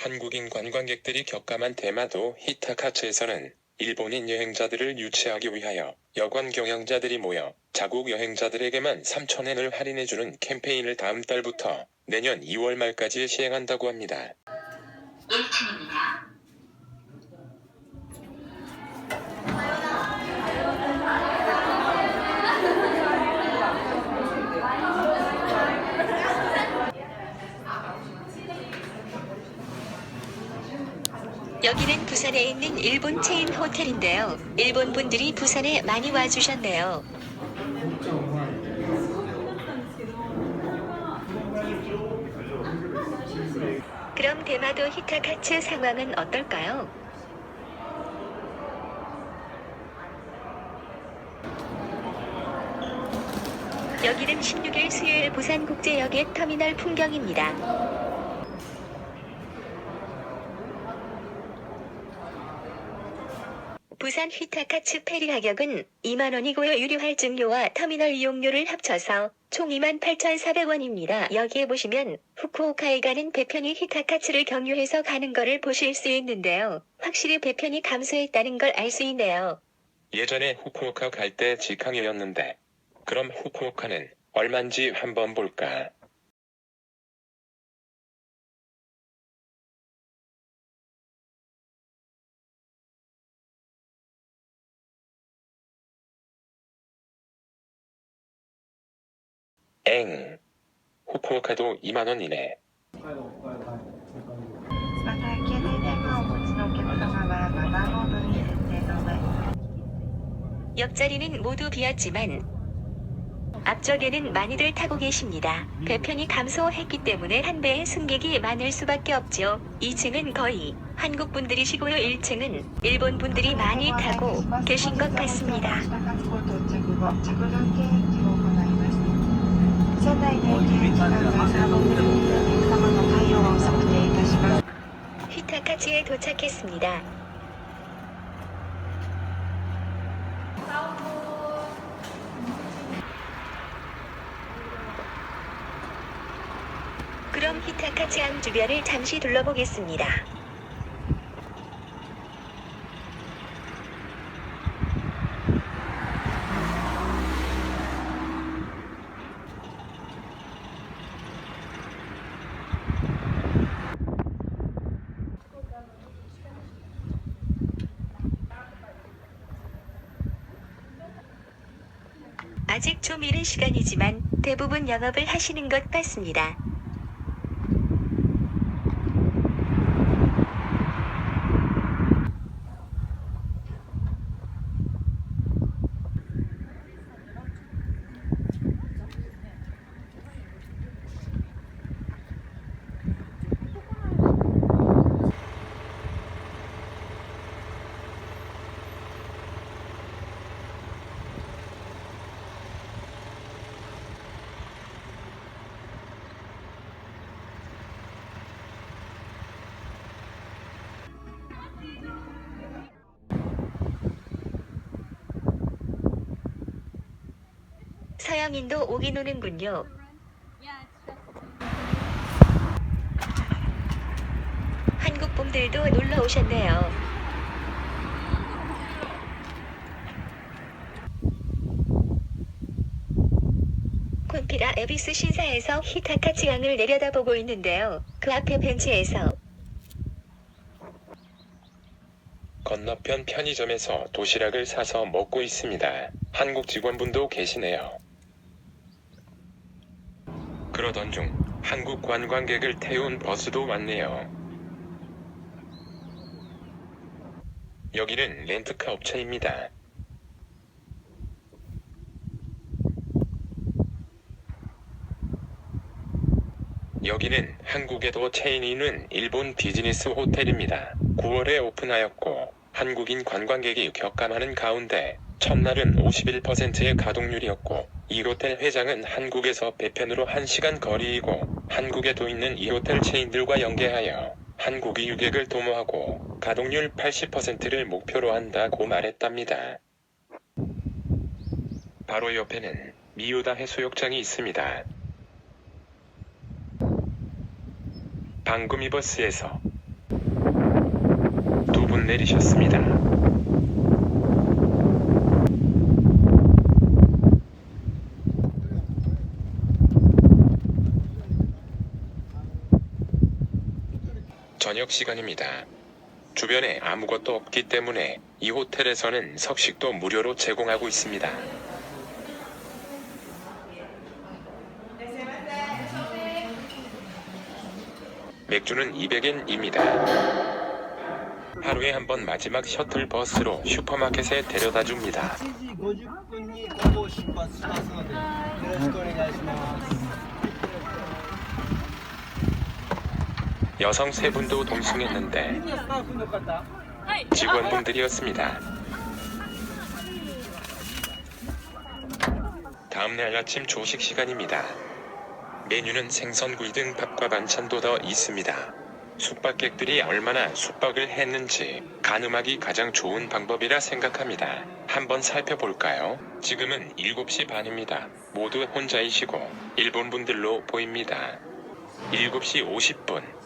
한국인 관광객들이 격감한 대마도 히타카츠에서는 일본인 여행자들을 유치하기 위하여 여관 경영자들이 모여 자국 여행자들에게만 3,000엔을 할인해주는 캠페인을 다음 달부터 내년 2월 말까지 시행한다고 합니다. 1층입니다. 여기는 부산에 있는 일본 체인 호텔인데요. 일본 분들이 부산에 많이 와주셨네요. 그럼 대마도 히타카츠 상황은 어떨까요? 여기는 16일 수요일 부산국제역의 터미널 풍경입니다. 부산 휘타카츠 페리 가격은 2만원이고요. 유료 할증료와 터미널 이용료를 합쳐서 총 28,400원입니다. 여기에 보시면 후쿠오카에 가는 배편이 히타카츠를 경유해서 가는 거를 보실 수 있는데요. 확실히 배편이 감소했다는 걸 알 수 있네요. 예전에 후쿠오카 갈 때 직항이었는데 그럼 후쿠오카는 얼만지 한번 볼까? 엥. 후쿠오카도 2만원이네. また携帯電話をお持ちのお客様はマナーモードに設定の上 옆자리는 모두 비었지만 앞쪽에는 많이들 타고 계십니다. 배편이 감소했기 때문에 한 배의 승객이 많을 수밖에 없죠. 2층은 거의 한국 분들이시고요. 1층은 일본 분들이 많이 타고 계신 것 같습니다. 下活行到着後 車内で検疫官がサーモグラフィーでお客様の体温を測定いたします 히타카츠에 도착했습니다. 그럼 히타카츠 항 주변을 잠시 둘러보겠습니다. 아직 좀 이른 시간이지만 대부분 영업을 하시는 것 같습니다. 서양인도 오긴 오는군요. 한국 분들도 놀러 오셨네요. 콘피라 에비스 신사에서 히타카치 강을 내려다보고 있는데요. 그 앞에 벤치에서 건너편 편의점에서 도시락을 사서 먹고 있습니다. 한국 직원분도 계시네요. 그러던 중 한국 관광객을 태운 버스도 왔네요. 여기는 렌트카 업체입니다. 여기는 한국에도 체인이 있는 일본 비즈니스 호텔입니다. 9월에 오픈하였고 한국인 관광객이 격감하는 가운데 첫날은 51%의 가동률이었고 이 호텔 회장은 한국에서 배편으로 1시간 거리이고 한국에도 있는 이 호텔 체인들과 연계하여 한국의 유객을 도모하고 가동률 80%를 목표로 한다고 말했답니다. 바로 옆에는 미우다 해수욕장이 있습니다. 방금 이 버스에서 내리셨습니다. 저녁 시간입니다. 주변에 아무것도 없기 때문에 이 호텔에서는 석식도 무료로 제공하고 있습니다. 맥주는 200엔입니다. 하루에 한 번 마지막 셔틀 버스로 슈퍼마켓에 데려다 줍니다. 여성 세 분도 동승했는데 직원분들이었습니다. 다음날 아침 조식 시간입니다. 메뉴는 생선구이 등 밥과 반찬도 더 있습니다. 숙박객들이 얼마나 숙박을 했는지 가늠하기 가장 좋은 방법이라 생각합니다. 한번 살펴볼까요? 지금은 7시 반입니다. 모두 혼자이시고 일본 분들로 보입니다. 7시 50분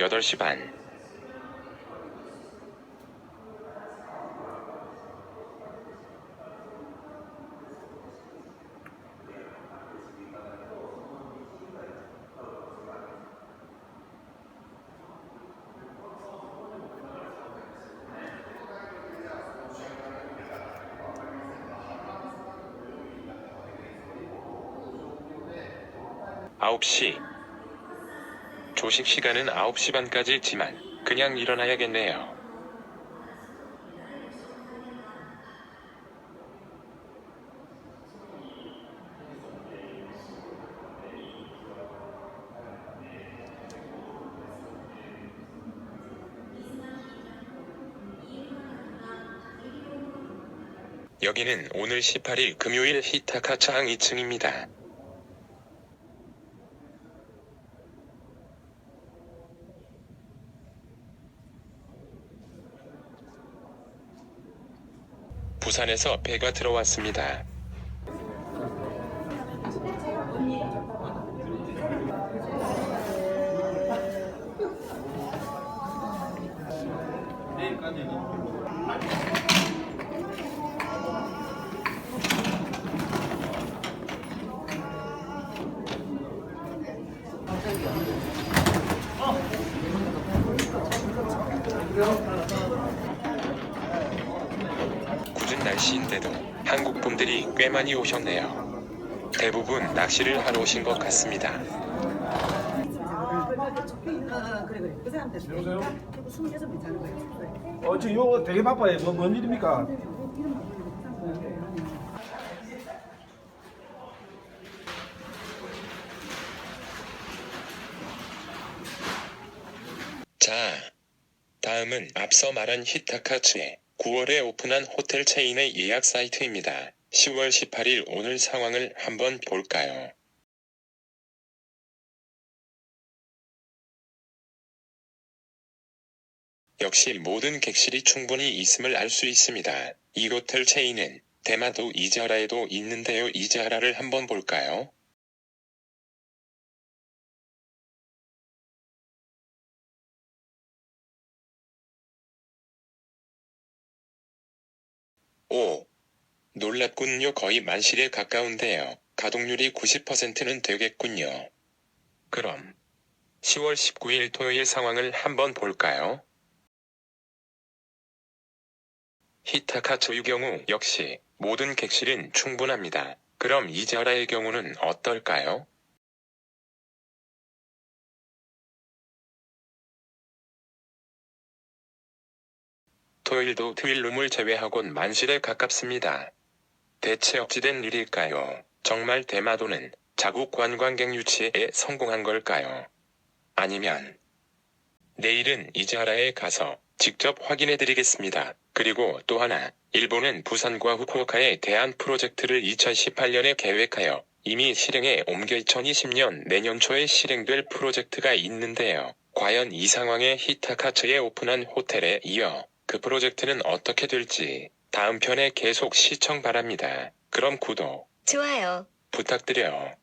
여덟 시 반. 아홉 시. 조식 시간은 9시 반까지지만 그냥 일어나야겠네요. 여기는 오늘 18일 금요일 히타카차항 2층입니다. 부산에서 배가 들어왔습니다. 굳은 날씨인데도 한국 분들이 꽤 많이 오셨네요. 대부분 낚시를 하러 오신 것 같습니다. 어, 지금 이거 되게 바빠요. 뭐, 뭔 일입니까? 자, 다음은 앞서 말한 히타카츠의 9월에 오픈한 호텔 체인의 예약 사이트입니다. 10월 18일 오늘 상황을 한번 볼까요? 역시 모든 객실이 충분히 있음을 알 수 있습니다. 이 호텔 체인은 대마도 이자라에도 있는데요. 이자라를 한번 볼까요? 오, 놀랍군요. 거의 만실에 가까운데요. 가동률이 90%는 되겠군요. 그럼 10월 19일 토요일 상황을 한번 볼까요? 히타카츠의 경우 역시 모든 객실은 충분합니다. 그럼 이자라의 경우는 어떨까요? 토요일도 트윌룸을 제외하곤 만실에 가깝습니다. 대체 어찌된 일일까요? 정말 대마도는 자국 관광객 유치에 성공한 걸까요? 아니면 내일은 이자라에 가서 직접 확인해 드리겠습니다. 그리고 또 하나, 일본은 부산과 후쿠오카에 대한 프로젝트를 2018년에 계획하여 이미 실행에 옮겨 2020년 내년 초에 실행될 프로젝트가 있는데요. 과연 이 상황에 히타카츠에 오픈한 호텔에 이어 그 프로젝트는 어떻게 될지 다음 편에 계속 시청 바랍니다. 그럼 구독 좋아요. 부탁드려.